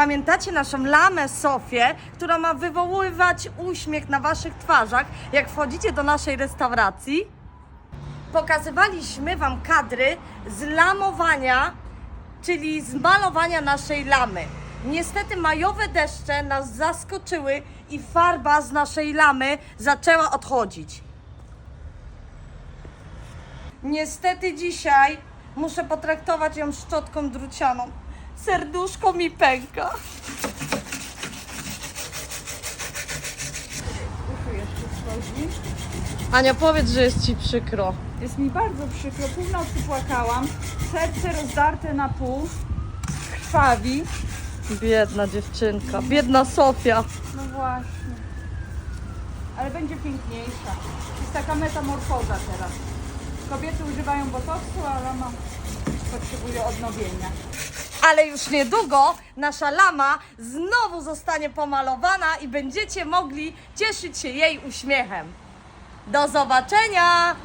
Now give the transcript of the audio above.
Pamiętacie naszą lamę Sofię, która ma wywoływać uśmiech na waszych twarzach, jak wchodzicie do naszej restauracji? Pokazywaliśmy wam kadry z lamowania, czyli z malowania naszej lamy. Niestety majowe deszcze nas zaskoczyły i farba z naszej lamy zaczęła odchodzić. Niestety dzisiaj muszę potraktować ją szczotką drucianą. Serduszko mi pęka. Ania, powiedz, że jest ci przykro. Jest mi bardzo przykro. Północy płakałam. Serce rozdarte na pół. Krwawi. Biedna dziewczynka, biedna Sofia. No właśnie. Ale będzie piękniejsza. Jest taka metamorfoza teraz. Kobiety używają botoksu, a lama potrzebuje odnowienia. Ale już niedługo nasza lama znowu zostanie pomalowana i będziecie mogli cieszyć się jej uśmiechem. Do zobaczenia!